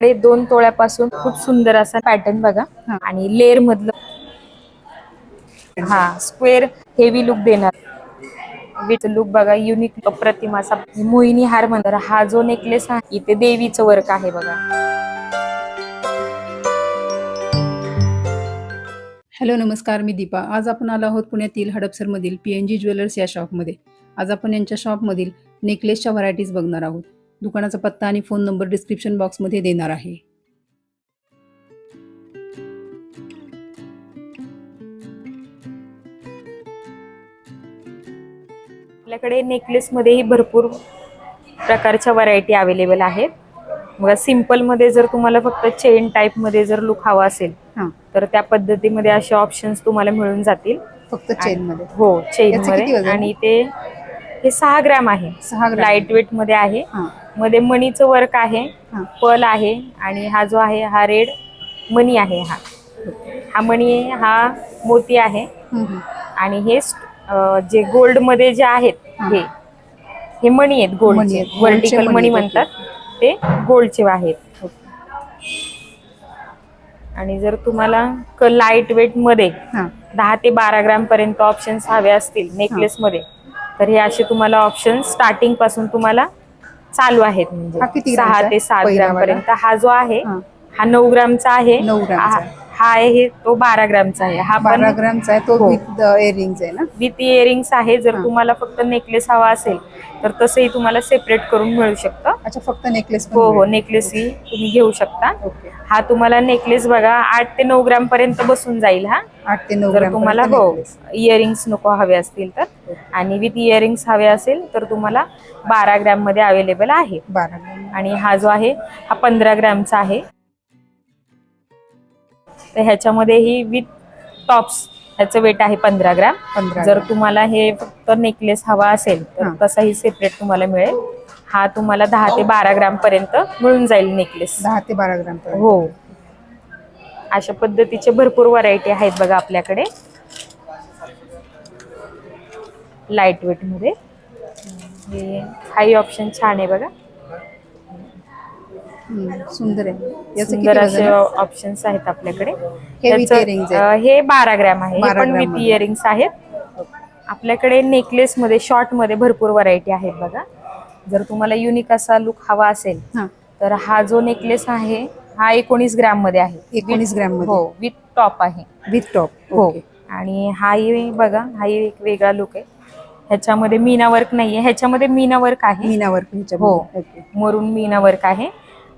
दोन तोळ्यापासून खूप सुंदर असा पॅटर्न बघा. आणि लेअर मधलं. हा स्क्वेअर हेवी लुक देणार. विथ लुक बघा युनिक प्रतिमा असा मोहिनी हार म्हणतात हा जो नेकलेस आहे इथे देवीचं वर्क आहे बघा. हॅलो नमस्कार मी दीपा. आज आपण आलो आहोत पुण्यातील हडपसरमधील पी एन जी ज्वेलर्स या शॉपमध्ये आज आपण यांच्या शॉपमधील नेकलेसच्या व्हरायटीज बघणार आहोत. दुकानाचा पत्ता आणि फोन नंबर डिस्क्रिप्शन बॉक्समध्ये देणार आहे. आपल्याकडे नेकलेस मध्येही भरपूर प्रकारच्या व्हरायटी अवेलेबल आहेत. मग सिंपलमध्ये जर तुम्हाला फक्त चेन टाईपमध्ये जर लुक हवा असेल तर त्या पद्धतीमध्ये असे ऑप्शन्स तुम्हाला मिळून जातील. फक्त चेनमध्ये हो चेन याचं किती मध्ये वजन? आहे? आणि ते हे सहा ग्राम आहे. सहा लाइट वेटमध्ये आहे. मध्ये मणीचं वर्क आहे पल आहे आणि हा जो आहे हा रेड मणी आहे हा. हा मणी आहे, हा मोती आहे. आणि हे जे गोल्डमध्ये जे आहेत हा. हे मणी आहेत गोल्डचे वर्टिकल मणी म्हणतात. ते गोल्डचे आहेत. आणि जर तुम्हाला लाइट वेटमध्ये दहा ते बारा ग्राम पर्यंत ऑप्शन्स हवे असतील नेकलेस मध्ये तर हे असे तुम्हाला ऑप्शन स्टार्टिंगपासून तुम्हाला चालू आहेत हा म्हणजे किती सहा ग्रामचा ते? सात पहिला ग्राम वाला? पर्यंत हा जो आहे हां हा नऊ ग्रामचा आहे नऊ ग्रामचा हा- आहे. हा आहे हे तो बारा ग्रामचा आहे. हा बारा ग्रामचा आहे तो हो. विथ इयरिंग्स आहे ना? विथ इयरिंग्स आहे. जर हां. तुम्हाला फक्त नेकलेस हवा असेल तर तसंही तुम्हाला सेपरेट करून मिळू शकतं. अच्छा फक्त नेकलेस हो हो नेकलेस ही तुम्ही घेऊ शकता. ओके हा तुम्हाला नेकलेस बघा आठ ते नऊ ग्राम पर्यंत बसून जाईल हा. आठ ते नऊ जर ग्राम तुम्हाला हो. इयरिंग्स नको हवे असतील तर. आणि विथ इयरिंग्स हवे असेल तर तुम्हाला बारा ग्रॅममध्ये अवेलेबल आहे. बारा ग्राम. आणि हा जो आहे हा पंधरा ग्रॅमचा आहे. तर ह्याच्यामध्ये ही विथ टॉप्स ह्याचं वेट आहे पंधरा ग्रॅम. पंधरा जर. तुम्हाला हे फक्त नेकलेस हवा असेल तर. तसाही सेपरेट तुम्हाला मिळेल. हा तुम्हाला दहा ते बारा ग्रॅम पर्यंत मिळून जाईल नेकलेस दहा ते बारा ग्राम पर्यंत. हो. अशा पद्धतीचे भरपूर व्हरायटी आहेत बघा आपल्याकडे. लाइट वेटमध्ये. हे हाही ऑप्शन छान आहे बघा. सुंदर आहे. सुंदर असे? ऑप्शन्स आहेत आपल्याकडे. हे बारा ग्रॅम आहे. 12 पण विथ. इयरिंग्स आहेत. आपल्याकडे नेकलेस मध्ये शॉर्टमध्ये भरपूर व्हरायटी आहेत बघा. जर तुम्हाला युनिक असा लुक हवा असेल तर हा जो नेकलेस आहे हा एकोणीस ग्रॅममध्ये आहे. एकोणीस ग्रॅम हो मध्ये विथ टॉप आहे. विथ टॉप हो. आणि हाही बघा हाही एक वेगळा लुक आहे. ह्याच्यामध्ये मीना वर्क नाहीये. ह्याच्यामध्ये मीना वर्क आहे. मीना वर्क हो. मरून मीना वर्क आहे.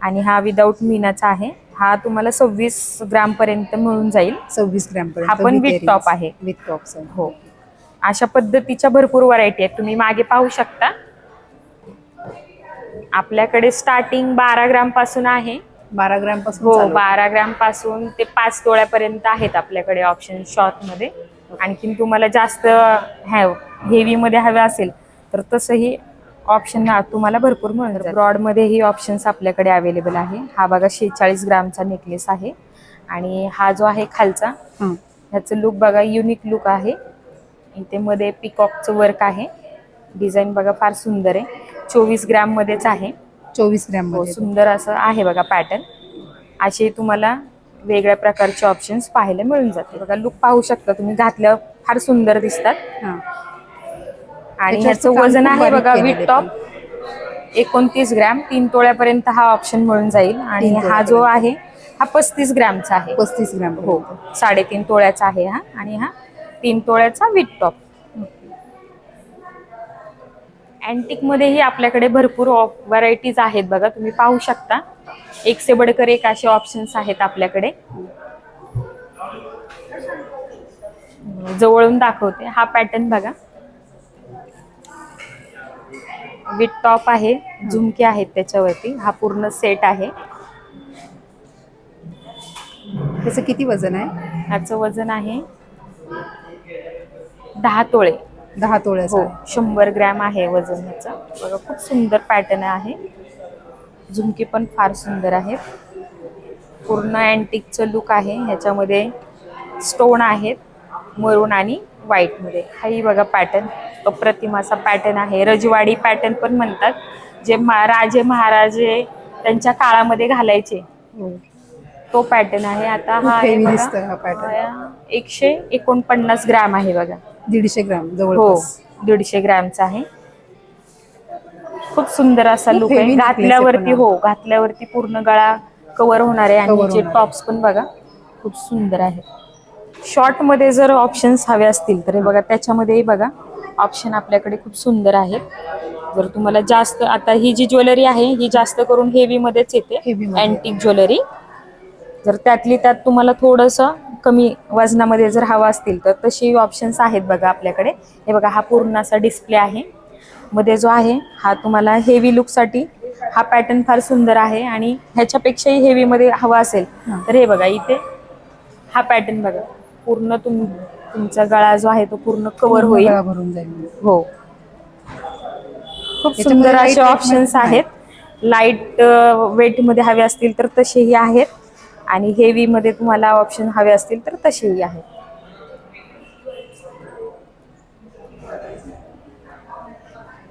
आणि हा विदाऊट मीनाचा आहे. हा तुम्हाला सव्वीस ग्राम पर्यंत मिळून जाईल. सव्वीस ग्रॅम पर्यंत हा पण with top आहे. विथ आहे. हो. अशा पद्धतीच्या भरपूर व्हरायटी आहेत. तुम्ही मागे पाहू शकता. आपल्याकडे स्टार्टिंग बारा ग्रामपासून आहे. बारा ग्रॅमपासून हो. बारा ग्रामपासून ते पाच तोळ्यापर्यंत आहेत आपल्याकडे ऑप्शन शॉर्टमध्ये. आणखीन तुम्हाला जास्त हेवी मध्ये हवे असेल तर तसंही ऑप्शन तुम्हाला भरपूर मिळून ब्रॉडमध्ये ही ऑप्शन्स आपल्याकडे अवेलेबल आहे. हा बघा शेहेचाळीस ग्रामचा नेकलेस आहे. आणि हा जो आहे खालचा ह्याचं लुक बघा युनिक लुक आहे. इथे मध्ये पिकॉकचं वर्क आहे. डिझाईन बघा फार सुंदर आहे. चोवीस ग्राम मध्येच आहे. चोवीस ग्रॅम हो सुंदर असं आहे बघा पॅटर्न असे तुम्हाला वेगळ्या प्रकारचे ऑप्शन्स पाहायला मिळून जाते बघा लुक पाहू शकता तुम्ही. घातल्यावर फार सुंदर दिसतात. आणि ह्याचं वजन आहे बघा विथ टॉप एकोणतीस ग्रॅम तीन तोळ्यापर्यंत हा ऑप्शन मिळून जाईल. आणि हा जो आहे हा पस्तीस ग्रॅमचा आहे. पस्तीस ग्रॅम हो साडेतीन तोळ्याचा आहे हा. आणि हा तीन तोळ्याचा विथ टॉप अँटिक मध्येही आपल्याकडे भरपूर व्हरायटीज आहेत बघा तुम्ही पाहू शकता. एक से बडकर एक असे ऑप्शन्स आहेत आपल्याकडे. जवळून दाखवते. हा पॅटर्न बघा. विथ टॉप आहे झुमके आहेत त्याच्यावरती. हा पूर्ण सेट आहे. त्याचं किती वजन आहे? ह्याचं वजन आहे दहा तोळे. दहा हो. शंभर ग्रॅम आहे वजन ह्याचं. बघा खूप सुंदर पॅटर्न आहे. झुमके पण फार सुंदर आहेत. पूर्ण अँटिकचं लुक आहे. ह्याच्यामध्ये स्टोन आहेत मरून आणि व्हाईटमध्ये हाही बघा पॅटर्न अप्रतिमाचा पॅटर्न आहे. रजवाडी पॅटर्न पण म्हणतात जे राजे महाराजे त्यांच्या काळामध्ये घालायचे. तो पॅटर्न आहे. आता हा आहे बघा. हा पॅटर्न हा एकशे एकोणपन्नास ग्रॅम आहे बघा. दीडशे ग्राम हो जवळपास दीडशे ग्रॅमचा आहे. खूप सुंदर असा खूप लुक आहे. heavy necklace आहे घातल्यावरती हो. घातल्यावरती पूर्ण गळा कव्हर होणार आहे. आणि होणार. टॉप्स पण बघा खूप सुंदर आहे. शॉर्टमध्ये जर ऑप्शन्स हवे असतील तर हे बघा त्याच्यामध्येही बघा. ऑप्शन आपल्याकडे खूप सुंदर आहेत जर तुम्हाला जास्त आता ही जी ज्वेलरी आहे ही जास्त करून हेवी मध्येच येते. Antique jewellery. जर त्यातली त्यात तुम्हाला थोडंसं कमी वजनामध्ये जर हवं असतील तर तशी ऑप्शन्स आहेत बघा आपल्याकडे. हे बघा हा पूर्ण असा डिस्प्ले आहे. मध्ये जो आहे हा तुम्हाला हेवी लुकसाठी हा पॅटर्न फार सुंदर आहे आणि ह्याच्यापेक्षाही हेवी मध्ये हवा असेल. तर हे बघा इथे हा पॅटर्न बघा. पूर्ण तुम तुमचा गळा जो आहे तो पूर्ण कव्हर होईल. गळा भरून जाईल. हो. खूप याच्यामध्ये सुंदर light असे weight ऑप्शन्समध्ये आहेत. लाइट वेटमध्ये हवे असतील तर तसेही आहेत. आणि हेवी मध्ये तुम्हाला ऑप्शन हवे असतील तर तसेही आहेत.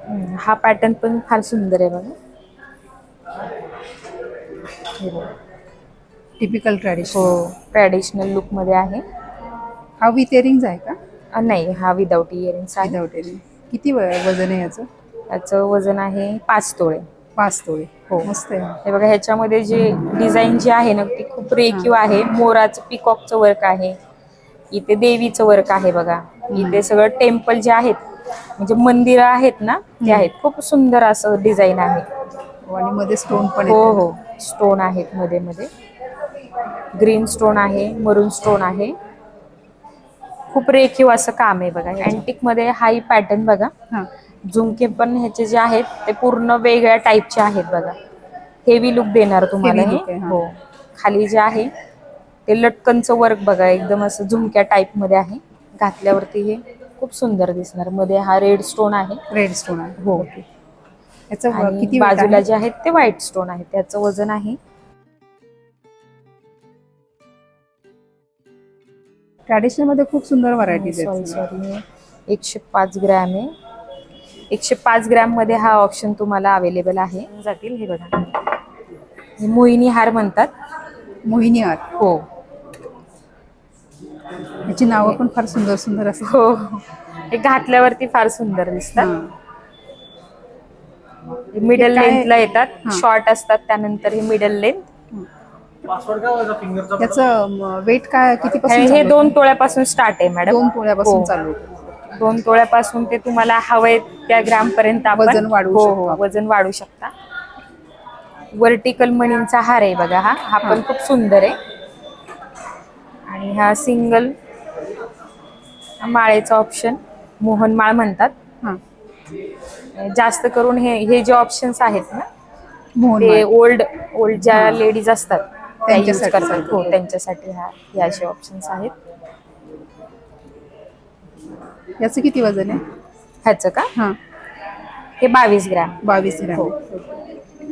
हम्म, हा पॅटर्न पण फार सुंदर आहे बघा. हे बघा. टिपिकल ट्रॅडिशन हो ट्रॅडिशनल लुकमध्ये आहे. हा विथ इयरिंग्स आहे का? अ, नाही हा विदाऊट इयरिंग्स आहे. विदाउट इयरिंग किती व- वजन आहे याचं? याचं वजन आहे पाच तोळे. पाच तोळे. हो. मस्त आहे. हे बघा ह्याच्यामध्ये जे डिझाईन जी आहे ना ती खूप रेखीव आहे. मोराचं पिकॉकचं वर्क आहे. इथे देवीचं वर्क आहे बघा. इथे सगळं टेम्पल जे आहेत म्हणजे मंदिरं आहेत ना ते आहेत. खूप सुंदर असं डिझाईन आहे. हो, आणि मध्ये स्टोन पण हो येते. हो. स्टोन आहेत मध्ये मध्ये. ग्रीन स्टोन आहे मरून स्टोन आहे. खूप रेखीव असं काम आहे बघा. अँटिकमध्ये हाही पॅटर्न बघा. हा. झुमके पण ह्याचे जे आहेत ते पूर्ण वेगळ्या टाईपचे आहेत बघा. हेवी लुक देणार तुम्हाला Heavy हे आहे, हा. हो. खाली जे आहे ते लटकनचं वर्क बघा. एकदम असं झुमक्या टाईपमध्ये आहे. घातल्यावरती हे खूप सुंदर दिसणार. मध्ये हा रेड स्टोन आहे. रेड स्टोन आहे. हो. याचं आणि किती weight बाजूला आहे? जे आहेत ते व्हाईट स्टोन आहे. त्याचं वजन आहे ट्रॅडिशनलमध्ये खूप सुंदर व्हरायटीज आहेत. एकशे पाच ग्रॅम आहे. एकशे पाच ग्रॅममध्ये हा ऑप्शन तुम्हाला अवेलेबल आहे. जातील हे बघा. हे मोहिनी हार म्हणतात. मोहिनी आर्ट हो. याची नावं पण फार सुंदर सुंदर असतात. हो. हे घातल्यावरती फार सुंदर दिसतात. मिडल लेंथला येतात. शॉर्ट असतात त्यानंतर हे मिडल लेंथ याचं वेट काय किती पासून हे दोन? तोळ्यापासून स्टार्ट आहे मॅडम दोन पोळ्यापासून हो. चालू होतं. दोन तोळ्यापासून ते तुम्हाला हवंय त्या ग्राम पर्यंत वजन वाढवू हो, शकतो हो, आपण. वजन वाढू शकता वर्टिकल मणींचा हार आहे बघा हा हा पण खूप सुंदर आहे आणि हा सिंगल माळेचा ऑप्शन मोहनमाळ म्हणतात हा जास्त करून हे हे जे ऑप्शन्स आहेत ना मोहन ते माळ. ओल्ड ओल्ड ज्या लेडीज असतात यूज. करतात हो त्यांच्यासाठी हा हे असे ऑप्शन्स आहेत. याचं किती वजन आहे? ह्याचं का? हा. हे बावीस ग्रॅम. बावीस ग्रॅम. हो.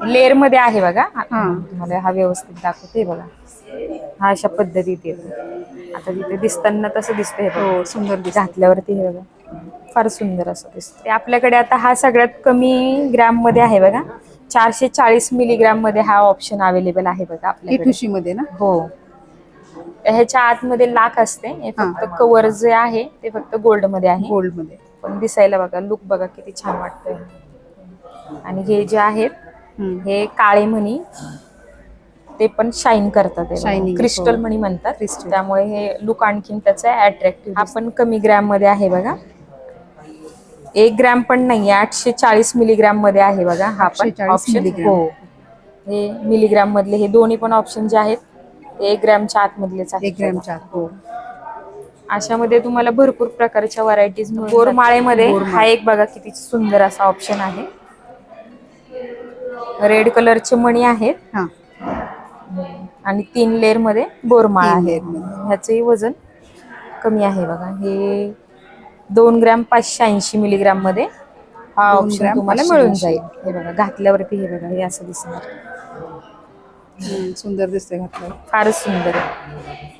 लेअरमध्ये आहे बघा. हा. तुम्हाला हा व्यवस्थित दाखवते बघा. हा अशा पद्धतीत येतो आता तिथे दिसताना तसं दिसतं हे बघा. हो सुंदर दिसत घातल्यावरती हे बघा. फार सुंदर असं दिसतं ते आपल्याकडे आता हा सगळ्यात कमी ग्रॅममध्ये आहे बघा. चारशे चाळीस मिलीग्राममध्ये हा ऑप्शन अवेलेबल आहे बघा आपल्याकडे. ठुशी मध्ये ना? हो. ह्याच्या आतमध्ये लाख असते. हे. फक्त कव्हर जे आहे ते फक्त गोल्डमध्ये आहे. गोल्डमध्ये पण दिसायला बघा लुक बघा किती छान वाटतंय. आणि हे जे आहेत. हे काळे मणी ते पण शाईन करतात क्रिस्टल हो. मणी म्हणतात. त्यामुळे हे लुक आणखीन त्याचं अट्रॅक्टिव्ह हा पण कमी ग्रॅममध्ये आहे बघा. एक ग्रॅम पण नाही आठशे चाळीस मिलीग्राममध्ये आहे बघा हा पण 840 ऑप्शन. हो. हे मिलीग्राम मधले हे दोन्ही पण ऑप्शन जे आहेत ते एक ग्रॅमच्या आतमधलेच आहेत एक ग्रॅमच्या आत हो. अशामध्ये तुम्हाला भरपूर प्रकारच्या व्हरायटीज बोरमाळेमध्ये बोरमाळ. हा एक बघा किती सुंदर असा ऑप्शन आहे. रेड कलरचे मणी आहेत. हा. आणि तीन लेअरमध्ये बोरमाळ तीन आहे. layer मध्ये. ह्याचंही वजन कमी आहे बघा. हे दोन ग्रॅम पाचशे ऐंशी मिलीग्राममध्ये हा ऑप्शन तुम्हाला 580. मिळून जाईल. हे बघा घातल्यावरती हे बघा हे असं दिसणार. सुंदर दिसते घातलं फारच सुंदर आहे.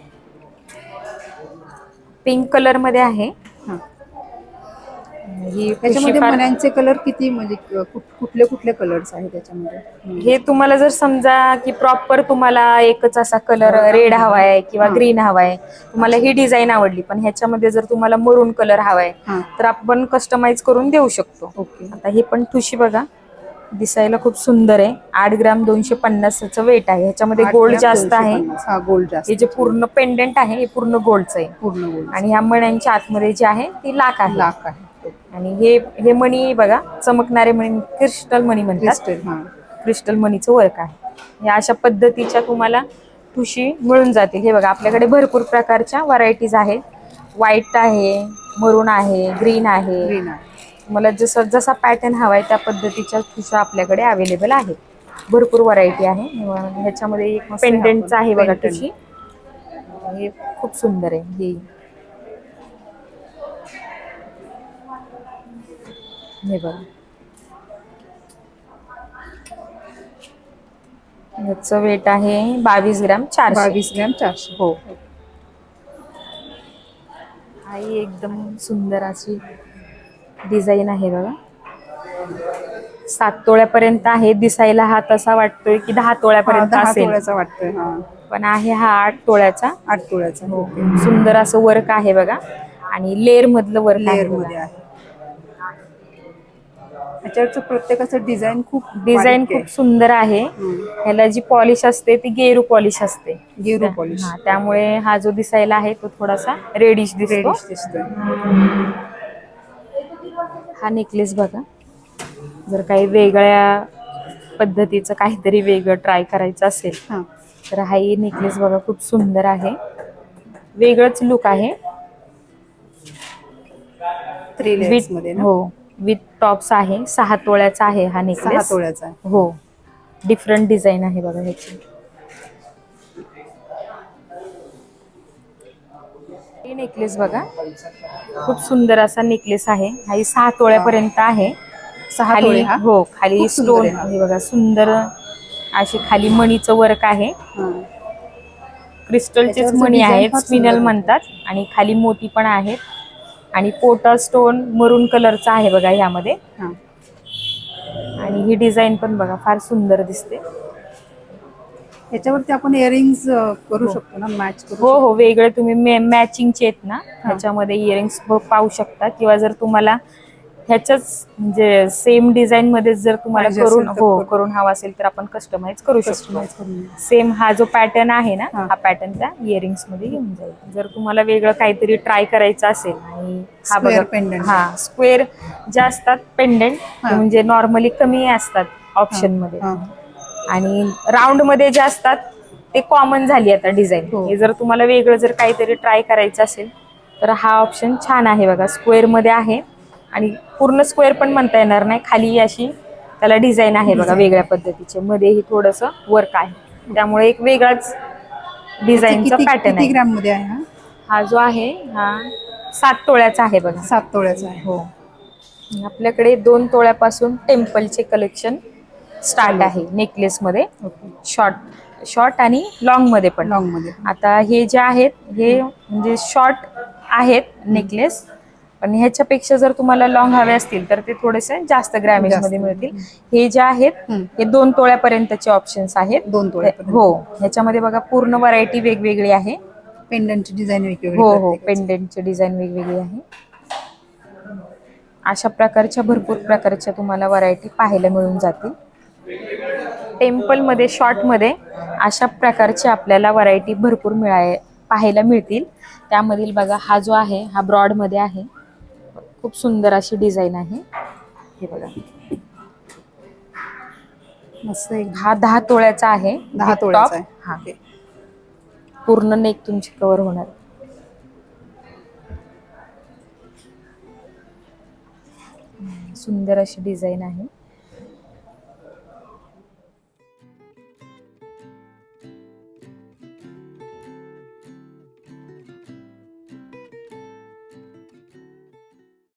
पिंक कलरमध्ये आहे. ही त्याच्यामध्ये फार- मण्यांचे कलर किती? म्हणजे कुठ- कुठले कुठले कलर्स आहेत त्याच्यामध्ये? हम्म. हे तुम्हाला जर समजा की प्रॉपर तुम्हाला एकच असा कलर रेड हवाय किंवा हा. ग्रीन हवाय तुम्हाला ही डिझाईन आवडली. पण ह्याच्यामध्ये जर तुम्हाला मरून कलर हवाय हा. तर आपण कस्टमाइज करून देऊ शकतो. ओके. आता ही पण ठुशी बघा. दिसायला खूप सुंदर आहे. आठ ग्राम दोनशे पन्नासचं वेट आहे. ह्याच्यामध्ये गोल्ड जास्त आहे. पन्नास. हा गोल्ड जास्त. हे जे पूर्ण पेंडेंट आहे हे पूर्ण गोल्डचं आहे. पूर्ण गोल्ड आणि ह्या मण्यांच्या आतमध्ये जे आहे ती लाख आहे. लाख आहे. आणि हे हे मणी बघा चमकणारे मणी क्रिस्टल मणी म्हणतात. क्रिस्टल हा. क्रिस्टल मनीचं वर्क आहे. या अशा पद्धतीच्या तुम्हाला ठुशी मिळून जातील. हे बघा आपल्याकडे भरपूर प्रकारच्या व्हरायटीज आहेत. व्हाईट आहे मरून आहे ग्रीन आहे. आहे. तुम्हाला जसं जसा पॅटर्न हवाय त्या पद्धतीच्या ठुशा आपल्याकडे अवेलेबल आहेत. भरपूर व्हरायटी आहे. ह्याच्यामध्ये एक आहे पेंडेंटचं. आहे बघा. ठुशी हे खूप सुंदर आहे. हे हे बघा. याचं वेट आहे बावीस ग्राम चारशे. बावीस ग्रॅम चारशे. हो. आई एकदम सुंदर अशी डिझाईन आहे बघा. सात तोळ्यापर्यंत आहे. दिसायला हा तसा वाटतोय की दहा हा, तोळ्यापर्यंत असेल. वाटतोय हा. पण आहे हा आठ तोळ्याचा. आठ तोळ्याचा. हो. सुंदर असं वर्क आहे बघा. आणि लेअर मधलं वर्क आहे. त्याच्यावरचं प्रत्येकाचं डिझाईन खूप डिझाईन. खूप सुंदर आहे. ह्याला जी पॉलिश असते ती गेरू पॉलिश असते. गेरू पॉलिश हा त्यामुळे हा जो दिसायला आहे तो थोडासा रेडिश दिसतो. रेडिश दिसतोय. हा नेकलेस बघा. जर काही वेगळ्या पद्धतीचं काहीतरी वेगळं ट्राय करायचं असेल हा. तर हा नेकलेस बघा खूप सुंदर आहे. वेगळंच लुक आहे. थ्री मध्ये ना? हो. विथ टॉप्स आहे सहा तोळ्याचा आहे हा सहा नेकलेस तोळ्याचा आहे. हो. डिफरंट डिझाईन आहे बघा ह्याची. हे नेकलेस बघा. खूप सुंदर असा नेकलेस आहे. हा सहा तोळ्यापर्यंत आहे. सहा खाली तोळे हा? हो खाली खूप सुंदर स्टोन आहे हा. बघा सुंदर अशी खाली मणीचं वर्क आहे. हा. क्रिस्टलचेच त्याच्यावरचं मणी design आहेत स्पिनल म्हणतात. आणि खाली मोती पण आहेत. आणि पोटा स्टोन मरून कलरचा आहे बघा ह्यामध्ये. हा. आणि ही डिझाईन पण बघा फार सुंदर दिसते. याच्यावरती आपण इयरिंग्स करू शकतो ना मॅच करू हो हो वेगळे तुम्ही मॅचिंगचे आहेत ना ह्याच्यामध्ये इयरिंग्स पाहू शकता. किंवा जर तुम्हाला ह्याच्याच म्हणजे सेम डिझाईन मध्ये जर तुम्हाला पाहिजे करून असेल तर हो करू. करून हवा असेल तर आपण कस्टमाइज करू शकतो कस्टमाइज करून सेम हा जो पॅटर्न आहे ना हा. हा पॅटर्न त्या इयरिंग्समध्ये येऊन जाईल जर तुम्हाला वेगळं काहीतरी ट्राय करायचं असेल आणि हा Square बघा pendant. हा स्क्वेअर जे असतात पेंडेंट हा. म्हणजे नॉर्मली कमी असतात ऑप्शनमध्ये हा. आणि राऊंडमध्ये जे असतात ते कॉमन झाली आता डिझाईन हो. हे जर तुम्हाला वेगळं जर काहीतरी ट्राय करायचं असेल तर हा ऑप्शन छान आहे बघा स्क्वेअरमध्ये आहे आणि पूर्ण स्क्वेअर पण म्हणता येणार नाही. खाली अशी त्याला डिझाईन आहे बघा. वेगळ्या पद्धतीचे. मध्ये ही थोडस वर्क आहे. त्यामुळे एक वेगळाच डिझाईनचा पॅटर्न आहे ग्रॅममध्ये आहे. हा? जो आहे हा सात तोळ्याचा आहे बघा. सात तोळ्याचा आहे हो. आपल्याकडे दोन तोळ्यापासून टेम्पलचे कलेक्शन स्टार्ट आहे नेकलेस मध्ये शॉर्ट शॉर्ट आणि लॉंगमध्ये पण. लॉंगमध्ये आता हे जे आहेत हे म्हणजे शॉर्ट आहेत नेकलेस पण ह्याच्यापेक्षा जर तुम्हाला लॉंग हवे असतील तर ते थोडेसे जास्त ग्रॅमेज. मध्ये मिळतील हे जे आहेत. हे दोन तोळ्यापर्यंतचे ऑप्शन्स आहेत दोन तोळ्यापर्यंत. हो ह्याच्यामध्ये बघा पूर्ण व्हरायटी वेगवेगळी आहे पेंडंटची डिझाईन वेगवेगळी हो हो. पेंडेंटची डिझाईन वेगवेगळी आहे अशा प्रकारच्या भरपूर प्रकारच्या तुम्हाला व्हरायटी पाहायला मिळून जातील टेम्पलमध्ये शॉर्टमध्ये अशा प्रकारची आपल्याला व्हरायटी भरपूर मिळाय पाहायला मिळतील त्यामधील बघा हा जो आहे हा ब्रॉडमध्ये आहे खूप सुंदर अशी डिझाईन आहे. हे बघा. मस्त एक हा दहा तोळ्याचा आहे. दहा तोळ्याचा. आहे. हा. ओके. पूर्ण नेक तुमची कव्हर होणार. हम्म, सुंदर अशी डिझाईन आहे.